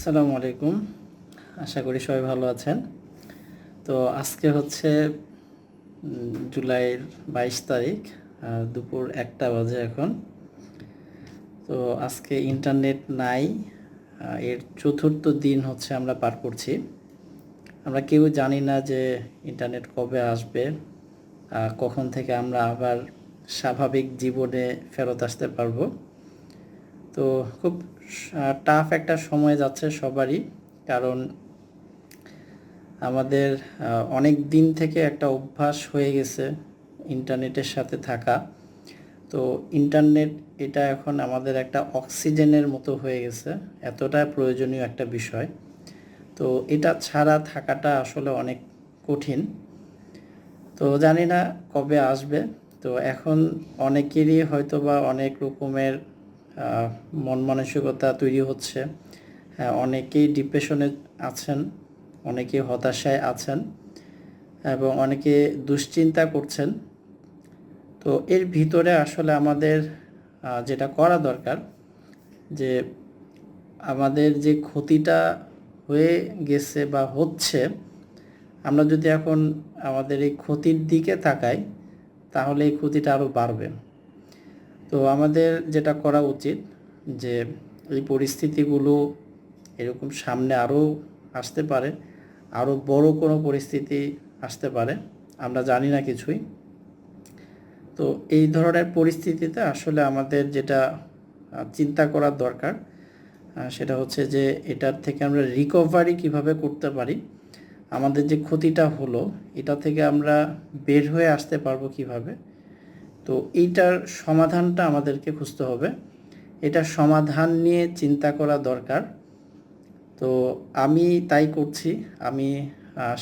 আসসালামু আলাইকুম। আশা করি সবাই ভালো আছেন। তো আজকে হচ্ছে জুলাইয়ের বাইশ তারিখ, আর দুপুর একটা বাজে এখন। তো আজকে ইন্টারনেট নাই এর চতুর্থ দিন হচ্ছে আমরা পার করছি। আমরা কেউ জানি না যে ইন্টারনেট কবে আসবে কখন থেকে আমরা আবার স্বাভাবিক জীবনে ফেরত আসতে পারব। তো খুব টাফ একটা সময় যাচ্ছে সবারই। কারণ আমাদের অনেক দিন থেকে একটা অভ্যাস হয়ে গেছে ইন্টারনেটের সাথে থাকা। তো ইন্টারনেট এটা এখন আমাদের একটা অক্সিজেনের মতো হয়ে গেছে, এতটা প্রয়োজনীয় একটা বিষয়। তো এটা ছাড়া থাকাটা আসলে অনেক কঠিন। তো জানি না কবে আসবে। তো এখন অনেকেরই হয়তো বা অনেক রকমের মন মানসিকতা তৈরি হচ্ছে। হ্যাঁ অনেকেই ডিপ্রেশনে আছেন অনেকে হতাশায় আছেন এবং অনেকে দুশ্চিন্তা করছেন। তো এর ভিতরে আসলে আমাদের যেটা করা দরকার যে আমাদের যে ক্ষতিটা হয়ে গেছে বা হচ্ছে, আমরা যদি এখন আমাদের এই ক্ষতির দিকে তাকাই, তাহলে এই ক্ষতিটা আরও বাড়বে। তো আমাদের যেটা করা উচিত যে এই পরিস্থিতিগুলো এরকম সামনে আরও আসতে পারে, আরও বড় কোনো পরিস্থিতি আসতে পারে, আমরা জানি না কিছুই। তো এই ধরনের পরিস্থিতিতে আসলে আমাদের যেটা চিন্তা করার দরকার সেটা হচ্ছে যে এটার থেকে আমরা রিকভারি কীভাবে করতে পারি, আমাদের যে ক্ষতিটা হলো, এটা থেকে আমরা বের হয়ে আসতে পারব কীভাবে তো এইটার সমাধানটা আমাদেরকে খুঁজতে হবে। এটা সমাধান নিয়ে চিন্তা করা দরকার। তো আমি তাই করছি, আমি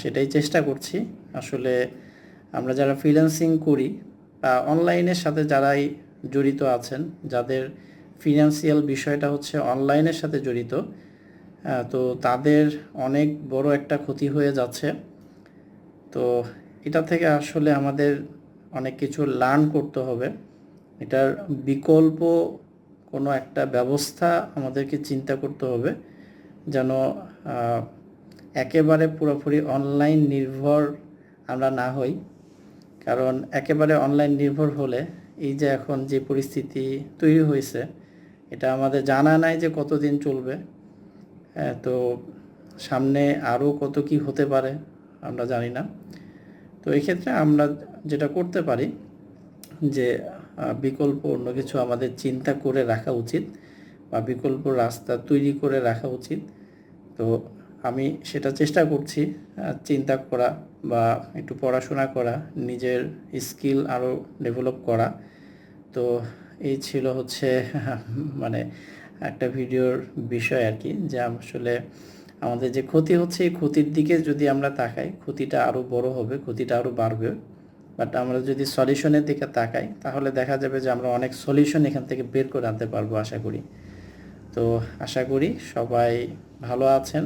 সেটাই চেষ্টা করছি। আসলে আমরা যারা ফ্রিল্যান্সিং করি বা অনলাইনের সাথে যারাই জড়িত আছেন, যাদের ফিনান্সিয়াল বিষয়টা হচ্ছে অনলাইনের সাথে জড়িত তো তাদের অনেক বড় একটা ক্ষতি হয়ে যাচ্ছে। তো এটা থেকে আসলে আমাদের অনেক কিছু লার্ন করতে হবে। এটার বিকল্প কোনো একটা ব্যবস্থা আমাদেরকে চিন্তা করতে হবে যেন একেবারে পুরোপুরি অনলাইন নির্ভর আমরা না হই। কারণ একেবারে অনলাইন নির্ভর হলে এই যে এখন যে পরিস্থিতি তৈরি হয়েছে, এটা আমাদের জানা নাই যে কতদিন চলবে। হ্যাঁ তো সামনে আরও কত কি হতে পারে আমরা জানি না। তো এক্ষেত্রে আমরা যেটা করতে পারি যে বিকল্প অন্য কিছু আমাদের চিন্তা করে রাখা উচিত বা বিকল্প রাস্তা তৈরি করে রাখা উচিত। তো আমি সেটা চেষ্টা করছি চিন্তা করা বা একটু পড়াশোনা করা, নিজের স্কিল আরও ডেভেলপ করা। তো এই ছিল হচ্ছে মানে একটা ভিডিওর বিষয় আর কি, যে আসলে আমাদের যে ক্ষতি হচ্ছে, এই ক্ষতির দিকে যদি আমরা তাকাই, ক্ষতিটা আরও বড় হবে, ক্ষতিটা আরও বাড়বে। বাট আমরা যদি সলিউশনের দিকে তাকাই, তাহলে দেখা যাবে যে আমরা অনেক সলিউশন এখান থেকে বের করে আনতে পারব আশা করি। তো আশা করি সবাই ভালো আছেন।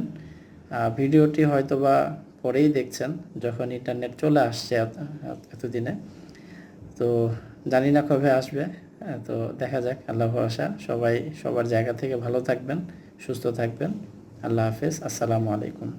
ভিডিওটি হয়তোবা পরেই দেখছেন যখন ইন্টারনেট চলে আসছে এতদিনে। তো জানি না কবে আসবে। তো দেখা যাক, আল্লাহ ভরসা। সবাই সবার জায়গা থেকে ভালো থাকবেন, সুস্থ থাকবেন। আল্লাহ হাফেজ। আসসালামু আলাইকুম।